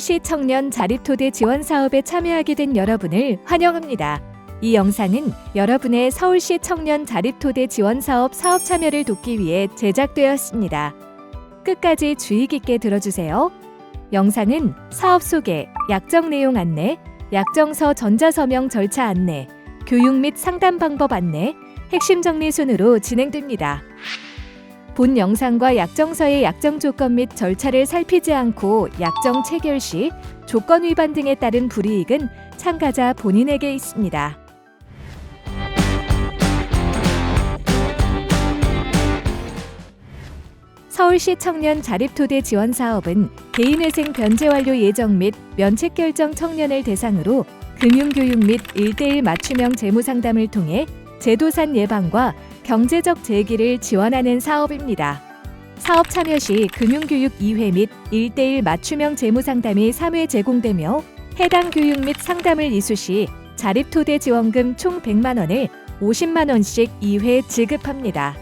서울시 청년 자립토대 지원 사업에 참여하게 된 여러분을 환영합니다. 이 영상은 여러분의 서울시 청년 자립토대 지원 사업 사업 참여를 돕기 위해 제작되었습니다. 끝까지 주의 깊게 들어주세요. 영상은 사업 소개, 약정 내용 안내, 약정서 전자서명 절차 안내, 교육 및 상담 방법 안내, 핵심 정리 순으로 진행됩니다. 본 영상과 약정서의 약정 조건 및 절차를 살피지 않고 약정 체결 시 조건 위반 등에 따른 불이익은 참가자 본인에게 있습니다. 서울시 청년 자립토대 지원 사업은 개인회생 변제 완료 예정 및 면책 결정 청년을 대상으로 금융교육 및 1대1 맞춤형 재무 상담을 통해 제도산 예방과 경제적 재기를 지원하는 사업입니다. 사업 참여 시 금융교육 2회 및 1대1 맞춤형 재무 상담이 3회 제공되며 해당 교육 및 상담을 이수 시 자립토대 지원금 총 100만 원을 50만 원씩 2회 지급합니다.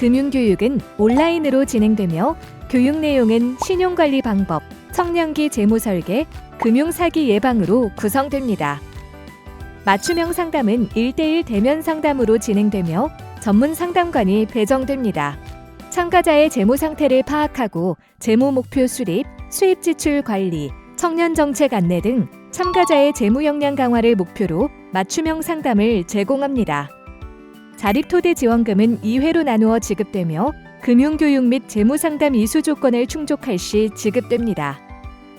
금융교육은 온라인으로 진행되며 교육 내용은 신용관리 방법, 청년기 재무 설계, 금융사기 예방으로 구성됩니다. 맞춤형 상담은 1대1 대면 상담으로 진행되며 전문 상담관이 배정됩니다. 참가자의 재무 상태를 파악하고 재무 목표 수립, 수입 지출 관리, 청년 정책 안내 등 참가자의 재무 역량 강화를 목표로 맞춤형 상담을 제공합니다. 자립토대 지원금은 2회로 나누어 지급되며 금융교육 및 재무상담 이수 조건을 충족할 시 지급됩니다.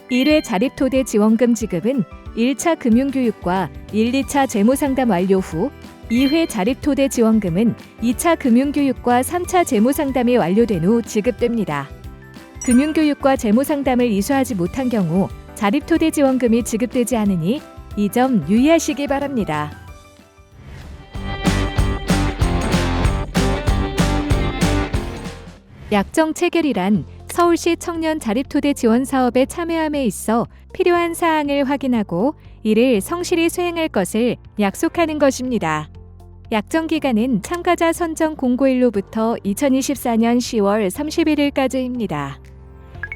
1회 자립토대 지원금 지급은 1차 금융교육과 1, 2차 재무상담 완료 후 2회 자립토대 지원금은 2차 금융교육과 3차 재무상담이 완료된 후 지급됩니다. 금융교육과 재무상담을 이수하지 못한 경우 자립토대 지원금이 지급되지 않으니 이 점 유의하시기 바랍니다. 약정 체결이란 서울시 청년 자립토대 지원 사업에 참여함에 있어 필요한 사항을 확인하고 이를 성실히 수행할 것을 약속하는 것입니다. 약정 기간은 참가자 선정 공고일로부터 2024년 10월 31일까지입니다.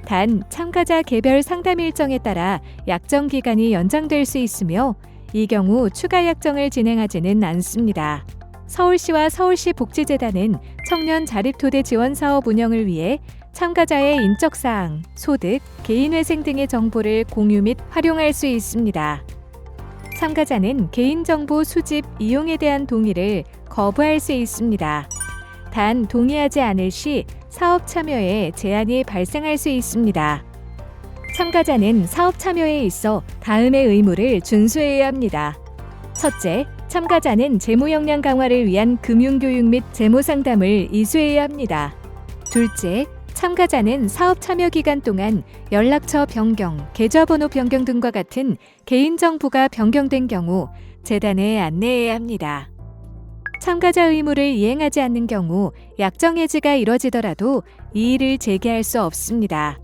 단 참가자 개별 상담 일정에 따라 약정 기간이 연장될 수 있으며 이 경우 추가 약정을 진행하지는 않습니다. 서울시와 서울시 복지재단은 청년 자립토대 지원 사업 운영을 위해 참가자의 인적 사항, 소득, 개인 회생 등의 정보를 공유 및 활용할 수 있습니다. 참가자는 개인정보 수집, 이용에 대한 동의를 거부할 수 있습니다. 단 동의하지 않을 시 사업 참여에 제한이 발생할 수 있습니다. 참가자는 사업 참여에 있어 다음의 의무를 준수해야 합니다. 첫째, 참가자는 재무 역량 강화를 위한 금융 교육 및 재무 상담을 이수해야 합니다. 둘째, 참가자는 사업 참여 기간 동안 연락처 변경, 계좌번호 변경 등과 같은 개인정보가 변경된 경우 재단에 안내해야 합니다. 참가자 의무를 이행하지 않는 경우 약정 해지가 이뤄지더라도 이의를 제기할 수 없습니다.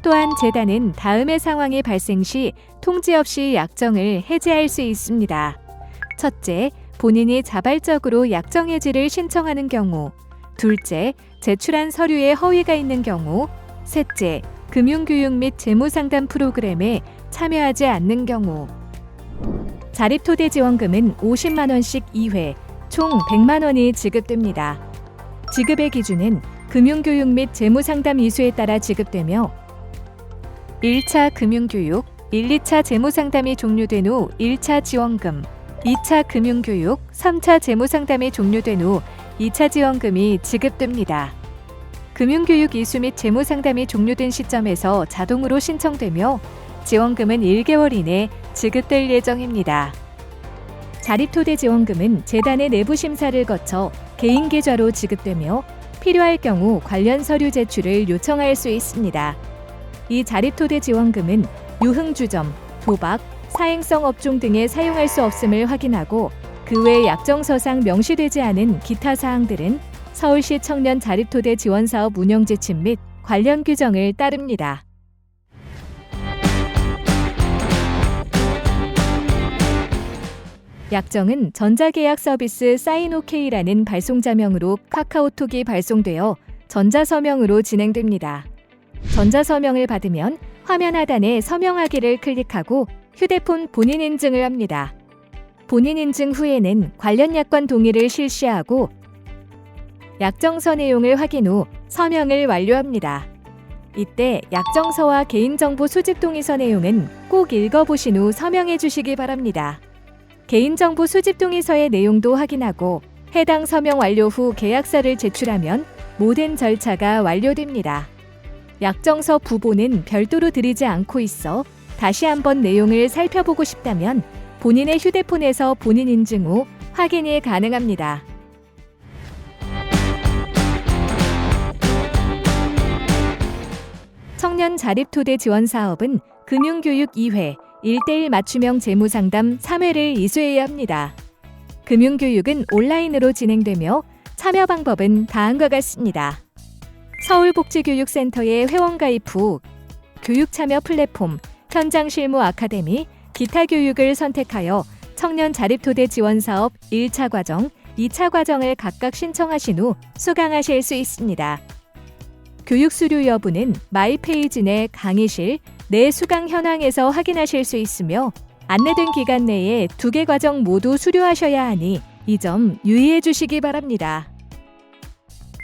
또한 재단은 다음의 상황이 발생 시 통지 없이 약정을 해지할 수 있습니다. 첫째, 본인이 자발적으로 약정 해지를 신청하는 경우. 둘째, 제출한 서류에 허위가 있는 경우. 셋째, 금융교육 및 재무상담 프로그램에 참여하지 않는 경우. 자립토대 지원금은 50만 원씩 2회, 총 100만 원이 지급됩니다. 지급의 기준은 금융교육 및 재무상담 이수에 따라 지급되며 1차 금융교육, 1, 2차 재무상담이 종료된 후 1차 지원금, 2차 금융교육, 3차 재무상담이 종료된 후 2차 지원금이 지급됩니다. 금융교육 이수 및 재무 상담이 종료된 시점에서 자동으로 신청되며 지원금은 1개월 이내 지급될 예정입니다. 자립토대 지원금은 재단의 내부 심사를 거쳐 개인 계좌로 지급되며 필요할 경우 관련 서류 제출을 요청할 수 있습니다. 이 자립토대 지원금은 유흥주점, 도박, 사행성 업종 등에 사용할 수 없음을 확인하고 그 외 약정서상 명시되지 않은 기타 사항들은 서울시 청년 자립토대 지원사업 운영 지침 및 관련 규정을 따릅니다. 약정은 전자계약 서비스 사인오케이라는 발송자명으로 카카오톡이 발송되어 전자서명으로 진행됩니다. 전자서명을 받으면 화면 하단에 서명하기를 클릭하고 휴대폰 본인 인증을 합니다. 본인 인증 후에는 관련 약관 동의를 실시하고 약정서 내용을 확인 후 서명을 완료합니다. 이때 약정서와 개인정보 수집 동의서 내용은 꼭 읽어보신 후 서명해 주시기 바랍니다. 개인정보 수집 동의서의 내용도 확인하고 해당 서명 완료 후 계약서를 제출하면 모든 절차가 완료됩니다. 약정서 부보는 별도로 드리지 않고 있어 다시 한번 내용을 살펴보고 싶다면 본인의 휴대폰에서 본인 인증 후 확인이 가능합니다. 청년 자립토대 지원 사업은 금융교육 2회 1대1 맞춤형 재무상담 3회를 이수해야 합니다. 금융교육은 온라인으로 진행되며 참여 방법은 다음과 같습니다. 서울복지교육센터에 회원가입 후 교육 참여 플랫폼, 현장 실무 아카데미, 기타 교육을 선택하여 청년 자립토대 지원 사업 1차 과정, 2차 과정을 각각 신청하신 후 수강하실 수 있습니다. 교육 수료 여부는 마이페이지 내 강의실 내 수강 현황에서 확인하실 수 있으며 안내된 기간 내에 두 개 과정 모두 수료하셔야 하니 이 점 유의해 주시기 바랍니다.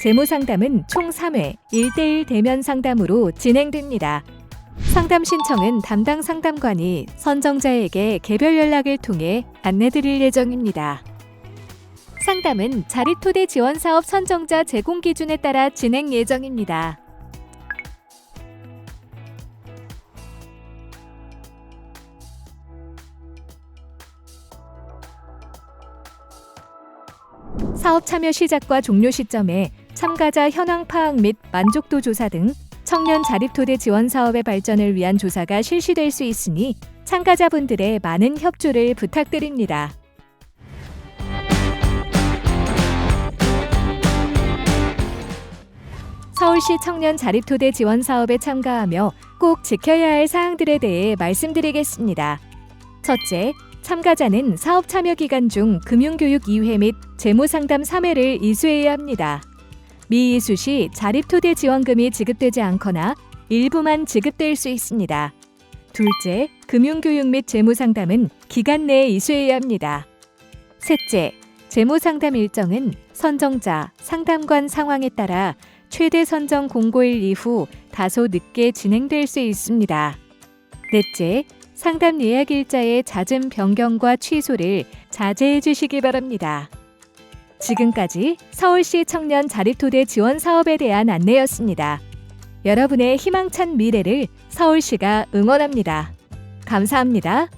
재무 상담은 총 3회 1대1 대면 상담으로 진행됩니다. 상담 신청은 담당 상담관이 선정자에게 개별 연락을 통해 안내 드릴 예정입니다. 상담은 자립토대 지원 사업 선정자 제공 기준에 따라 진행 예정입니다. 사업 참여 시작과 종료 시점에 참가자 현황 파악 및 만족도 조사 등 청년 자립토대 지원 사업의 발전을 위한 조사가 실시될 수 있으니 참가자분들의 많은 협조를 부탁드립니다. 서울시 청년 자립토대 지원 사업에 참가하며 꼭 지켜야 할 사항들에 대해 말씀드리겠습니다. 첫째, 참가자는 사업 참여 기간 중 금융교육 2회 및 재무상담 3회를 이수해야 합니다. 미이수 시 자립토대 지원금이 지급되지 않거나 일부만 지급될 수 있습니다. 둘째, 금융교육 및 재무상담은 기간 내에 이수해야 합니다. 셋째, 재무상담 일정은 선정자, 상담관 상황에 따라 최대 선정 공고일 이후 다소 늦게 진행될 수 있습니다. 넷째, 상담 예약 일자의 잦은 변경과 취소를 자제해 주시기 바랍니다. 지금까지 서울시 청년 자립토대 지원 사업에 대한 안내였습니다. 여러분의 희망찬 미래를 서울시가 응원합니다. 감사합니다.